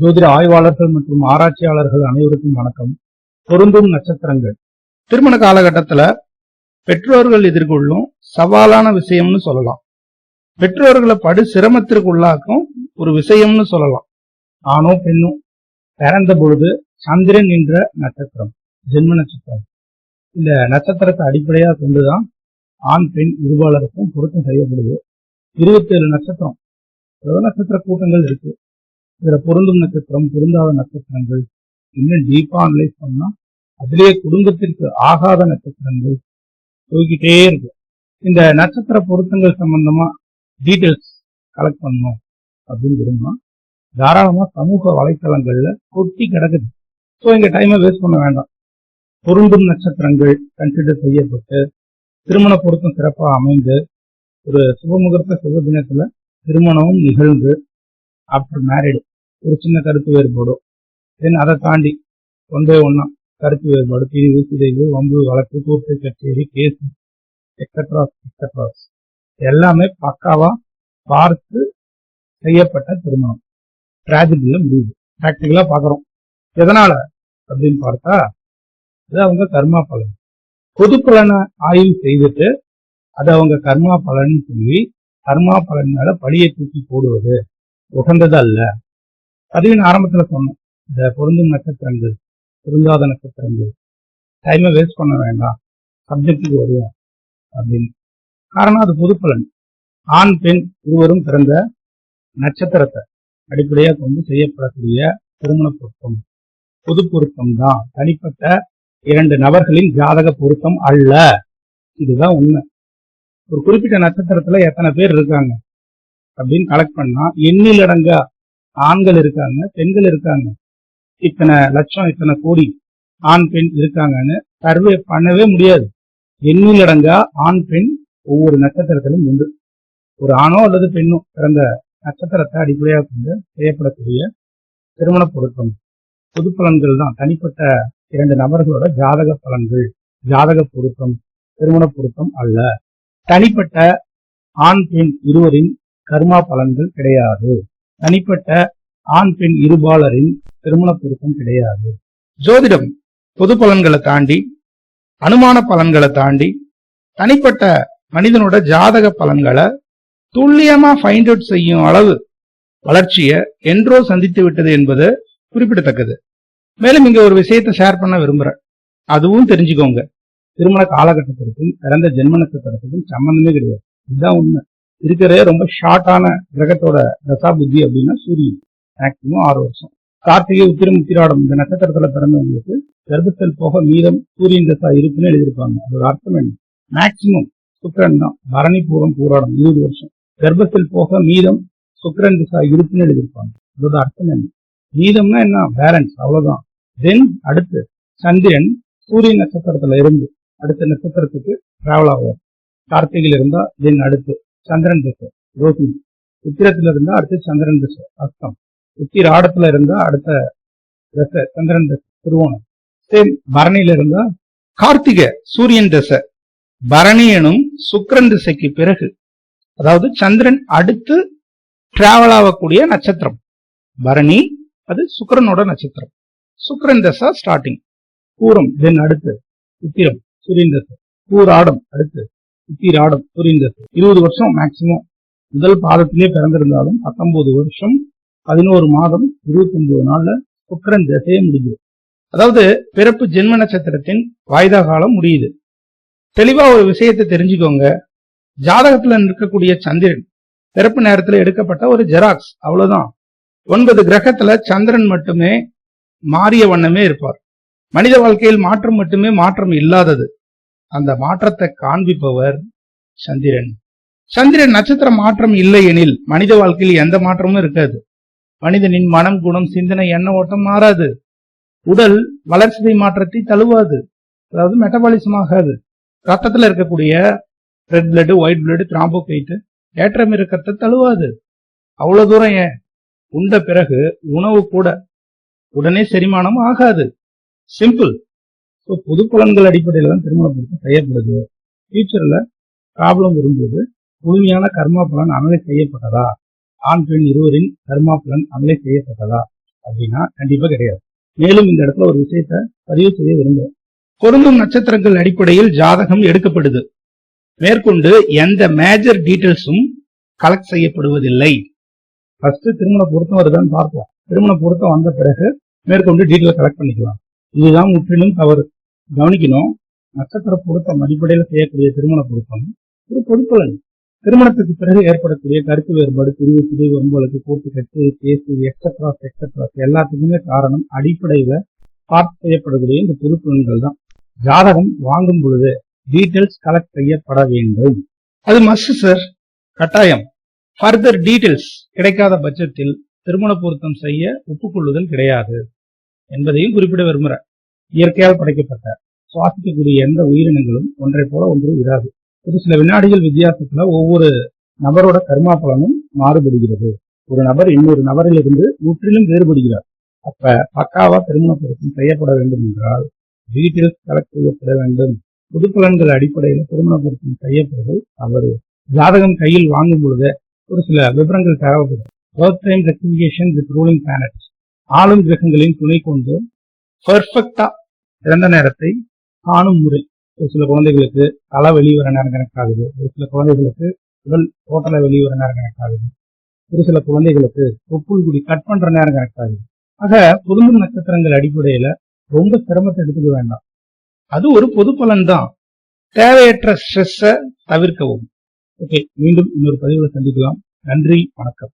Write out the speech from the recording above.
ஜோதிட ஆய்வாளர்கள் மற்றும் ஆராய்ச்சியாளர்கள் அனைவருக்கும் வணக்கம். பொருந்தும் நட்சத்திரங்கள். திருமண காலகட்டத்துல பெற்றோர்கள் எதிர்கொள்ளும் சவாலான விஷயம்னு சொல்லலாம். பெற்றோர்களை படு சிரமத்திற்கு உள்ளாக்கும் ஒரு விஷயம்னு சொல்லலாம். ஆணோ பெண்ணோ பிறந்த பொழுது சந்திரன் என்ற நட்சத்திரம் ஜென்ம நட்சத்திரம். இந்த நட்சத்திரத்தை அடிப்படையாக கொண்டுதான் ஆண் பெண் இருபாலருக்கும் பொருத்தம் செய்யப்படுது. இருபத்தேழு நட்சத்திரம். நட்சத்திர கூட்டங்கள் இருக்கு. இதுல பொருந்தும் நட்சத்திரம் பொருந்தாத நட்சத்திரங்கள் இன்னும் டீப்பா அனலைஸ் பண்ணா அதிலேயே குடும்பத்திற்கு ஆகாத நட்சத்திரங்கள் போய்கிட்டே இருக்கு. இந்த நட்சத்திர பொருத்தங்கள் சம்பந்தமா டீட்டெயில்ஸ் கலெக்ட் பண்ணணும் அப்படின்னு விரும்பினா தாராளமா சமூக வலைத்தளங்கள்ல கொட்டி கிடக்குது. ஸோ இங்க டைமை வேஸ்ட் பண்ண வேண்டாம். பொருந்தும் நட்சத்திரங்கள் கன்சிடர் செய்யப்பட்டு திருமண பொருத்தம் சிறப்பாக அமைந்து ஒரு சுபமுகூர்த்த சுப தினத்துல திருமணமும் நிகழ்ந்து ஆஃப்டர் மேரிடு ஒரு சின்ன கருத்து வேறுபாடும் தென் அதை தாண்டி ஒன்றே ஒன்றா கருத்து வேறுபாடு. பிரிவு சிதைவு வம்பு வழக்கு கூட்டு கச்சேரி கேஸ் எக்ஸட்ராஸ் எக்ஸட்ராஸ் எல்லாமே பக்காவா பார்த்து செய்யப்பட்ட திருமணம். டிராஜடியில முடியுது. ப்ராக்டிக்கலா பாக்குறோம். எதனால அப்படின்னு பார்த்தா இது அவங்க கர்மா பலன். பொது பலனை ஆய்வு செய்துட்டு அதை அவங்க கர்மா பலன் சொல்லி கர்மா பலன் மேல பழியை தூக்கி போடுவது. உகந்தது அல்ல. அதையும் ஆரம்பத்தில் ஆரம்பத்துல சொன்னேன். இந்த பொருந்தும் நட்சத்திரங்கள் பொருந்தாத நட்சத்திரங்கள் டைமை வேஸ்ட் பண்ண வேண்டாம் சப்ஜெக்டுக்கு வருவோம் அப்படின்னு. காரணம் அது பொது பலன். ஆண் பெண் இருவரும் பிறந்த நட்சத்திரத்தை அடிப்படையாக கொண்டு செய்யப்படக்கூடிய திருமண பொருத்தம். பொது பொருத்தம் தான். தனிப்பட்ட இரண்டு நபர்களின் ஜாதக பொருத்தம் அல்ல. இதுதான் உண்மை. ஒரு குறிப்பிட்ட நட்சத்திரத்துல எத்தனை பேர் இருக்காங்க அப்படின்னு கலெக்ட் பண்ணா எண்ணிலடங்கா ஆண்கள் இருக்காங்க பெண்கள் இருக்காங்க. இத்தனை லட்சம் இத்தனை கோடி ஆண் பெண் இருக்காங்கன்னு சர்வே பண்ணவே முடியாது. எண்ணிலடங்கா ஆண் பெண் ஒவ்வொரு நட்சத்திரத்திலும் உண்டு. ஒரு ஆணோ அல்லது பெண்ணோ பிறந்த நட்சத்திரத்தை அடிப்படையாக கொண்டு செய்யப்படக்கூடிய திருமண பொருத்தம் பொது பலன்கள் தான். தனிப்பட்ட இரண்டு நபர்களோட ஜாதக பலன்கள் ஜாதக பொருத்தம் திருமண பொருத்தம் அல்ல. தனிப்பட்ட ஆண் பெண் இருவரின் கர்மா பலன்கள் கிடையாது. தனிப்பட்ட ஆண் பெண் இருபாலரின் திருமண பொருத்தம் கிடையாது. ஜோதிடம் பொது பலன்களை தாண்டி அனுமான பலன்களை தாண்டி தனிப்பட்ட மனிதனோட ஜாதக பலன்களை துல்லியமா ஃபைண்ட் அவுட் செய்யும் அளவு வளர்ச்சியை என்றோ சந்தித்து விட்டது என்பது குறிப்பிடத்தக்கது. மேலும் இங்க ஒரு விஷயத்தை ஷேர் பண்ண விரும்புறேன். அதுவும் தெரிஞ்சுக்கோங்க. திருமண காலகட்டத்திற்கும் பிறந்த ஜென்ம நட்சத்திரத்துக்கும் சம்பந்தமே கிடையாது. இதுதான் உண்மை. இருக்கிற ரொம்ப ஷார்ட்டான கிரகத்தோட தசா புத்தி அப்படின்னா சூரியன். மேக்சிமம் ஆறு வருஷம். கார்த்திகை உத்திரம் உத்திராடம் இந்த நட்சத்திரத்துல பிறந்தவங்களுக்கு கர்ப்பத்தில் போக மீதம் சூரியன் தசா இருக்குன்னு எழுதியிருப்பாங்க. அதோட அர்த்தம் என்ன? மேக்சிமம் சுக்கரன் தான். பரணி பூரம் பூராடம் இருபது வருஷம். கர்ப்பத்தில் போக மீதம் சுக்கரன் தசா இருக்குன்னு எழுதியிருப்பாங்க. அதோட அர்த்தம் என்ன? மீதம்னா என்ன? பேலன்ஸ் அவ்வளவுதான். தென் அடுத்து சந்திரன் சூரிய நட்சத்திரத்துல இருந்து அடுத்த நட்சத்திரத்துக்கு டிராவல் ஆகும் கார்த்திகையில் இருந்தா தென் அடுத்து சந்திரன் திசை ரோஹிணி. உத்திரத்துல இருந்தா அடுத்து சந்திரன் திசை அஸ்தம் உத்திராடத்துல இருந்தா அடுத்த திசை சந்திரன் திசை திருவோணம். சேம் பரணியில இருந்தா கார்த்திகை சூரியன் திசை. பரணியனும் எனும் திசைக்கு பிறகு அதாவது சந்திரன் அடுத்து டிராவல் ஆகக்கூடிய நட்சத்திரம். பரணி அது சுக்கரனோட நட்சத்திரம். சுக்கரன் தசா ஸ்டார்டிங் பூரம் தென் அடுத்து உத்திரம் சூரியன் தசை. பூராடம் அடுத்து உத்திராடம் புரிந்தது. இருபது வருஷம் மேக்சிமம் முதல் பாதத்திலே பிறந்திருந்தாலும் பத்தொன்பது வருஷம் பதினோரு மாதம் இருபத்தி ஒன்பது நாள்ல சுக்கரன் திசையே முடிஞ்சது. அதாவது பிறப்பு ஜென்ம நட்சத்திரத்தின் வாய்தா காலம் முடியுது. தெளிவா ஒரு விஷயத்தை தெரிஞ்சுக்கோங்க. ஜாதகத்துல நிற்கக்கூடிய சந்திரன் பிறப்பு நேரத்துல எடுக்கப்பட்ட ஒரு ஜெராக்ஸ் அவ்வளவுதான். ஒன்பது கிரகத்துல சந்திரன் மட்டுமே மாறிய வண்ணமே இருப்பார். மனித வாழ்க்கையில் மாற்றம் மட்டுமே மாற்றம் இல்லாதது. அந்த மாற்றத்தை காண்பிப்பவர் சந்திரன். சந்திரன் நட்சத்திர மாற்றம் இல்லை எனில் மனித வாழ்க்கையில் எந்த மாற்றமும் இருக்காது. மனிதனின் மனம் குணம் சிந்தனை எண்ண ஓட்டம் மாறாது. உடல் வளர்ச்சிதை மாற்றத்தை தழுவாது. அதாவது மெட்டபாலிசம் ஆகாது. ரத்தத்துல இருக்கக்கூடிய red blood white blood thrombocyte ஏற்றம் இறக்கத்தை தழுவாது. அவ்வளவு தூரம் ஏன்? உண்ட பிறகு உணவு கூட உடனே செரிமானம் ஆகாது. சிம்பிள் ஸோ பொது பலன்கள் அடிப்படையில் தான் திருமண பொருத்தம் செய்யப்படுது ஃபியூச்சரில் ப்ராப்ளம் வரும்போது முழுமையான கர்மா பலன் அமலை செய்யப்பட்டதா? ஆண் பெண் இருவரின் கர்மா பலன் அமலை செய்யப்பட்டதா? அப்படின்னா கண்டிப்பாக கிடையாது. மேலும் இந்த இடத்துல ஒரு விஷயத்த பதிவு செய்ய விரும்புகிறேன் பொருந்தும் நட்சத்திரங்கள் அடிப்படையில் ஜாதகம் எடுக்கப்படுது. மேற்கொண்டு எந்த மேஜர் டீட்டெயில்ஸும் கலெக்ட் செய்யப்படுவதில்லை. ஃபர்ஸ்ட் திருமண பொருத்தம் வருதான்னு பார்ப்போம். திருமண பொருத்தம் வந்த பிறகு மேற்கொண்டு டீட்டெயில் கலெக்ட் பண்ணிக்கலாம். இதுதான் முற்றிலும் தவறு. கவனிக்கணும் நட்சத்திர பொருத்தம் அடிப்படையில் செய்யக்கூடிய திருமண பொருத்தம் ஒரு பொதுப்பலன். திருமணத்துக்கு பிறகு ஏற்படக்கூடிய கருத்து வேறுபாடு பிரிவு பிரிவு உங்களுக்கு கூட்டு கட்டு கேசு எக்ஸட்ராஸ் எக்ஸட்ராஸ் எல்லாத்துக்குமே காரணம் அடிப்படையில பார்த்து செய்யப்படக்கூடிய இந்த பொதுப்பலன்கள் தான். ஜாதகம் வாங்கும் பொழுது டீட்டெயில்ஸ் கலெக்ட் செய்யப்பட வேண்டும். அது மஸ்ட் சார் கட்டாயம். ஃபர்தர் டீட்டெயில்ஸ் கிடைக்காத பட்சத்தில் திருமண பொருத்தம் செய்ய ஒப்புக்கொள்ளுதல் கிடையாது. என்பதையும் குறிப்பிட விரும்புகிறேன் இயற்கையால் படைக்கப்பட்ட சுவாசிக்கக்கூடிய எந்த உயிரினங்களும் ஒன்றை போல ஒன்று இராது. ஒரு சில வினாடிகள் வித்தியாசத்துல ஒவ்வொரு நபரோட கர்மா பலனும் மாறுபடுகிறது. ஒரு நபர் இன்னொரு நபரிலிருந்து முற்றிலும் வேறுபடுகிறார். அப்ப பக்காவா திருமண பொருத்தம் செய்யப்பட வேண்டும் என்றால் வீட்டில் கலெக்ட் செய்யப்பட வேண்டும். புது பலன்கள் அடிப்படையில் திருமண பொருத்தம் செய்யப்படுவது தவறு. ஜாதகம் கையில் வாங்கும் பொழுது ஒரு சில விவரங்கள் தேவைப்படும் birth time rectification with ruling planets ஆளும் கிரகங்களின் துணை கொண்டு பெர்ஃபெக்டா இறந்த நேரத்தை காணும் முறை. ஒரு சில குழந்தைகளுக்கு தலை வெளியே வர நேரம் கணக்காகுது. ஒரு சில குழந்தைகளுக்கு உடல் ஹோட்டலை வெளியே வர நேரம் கணக்காகுது. ஒரு சில குழந்தைகளுக்கு தொப்புள் குடி கட் பண்ற நேரம் கணக்காகுது. ஆக பொருந்தும் நட்சத்திரங்கள் அடிப்படையில ரொம்ப சிரமத்தை எடுத்துக்க வேண்டாம். அது ஒரு பொது பலன் தான். தேவையற்ற ஸ்ட்ரெஸ்ஸை தவிர்க்கவும். ஓகே மீண்டும் இன்னொரு பதிவுல சந்திக்கலாம். நன்றி வணக்கம்.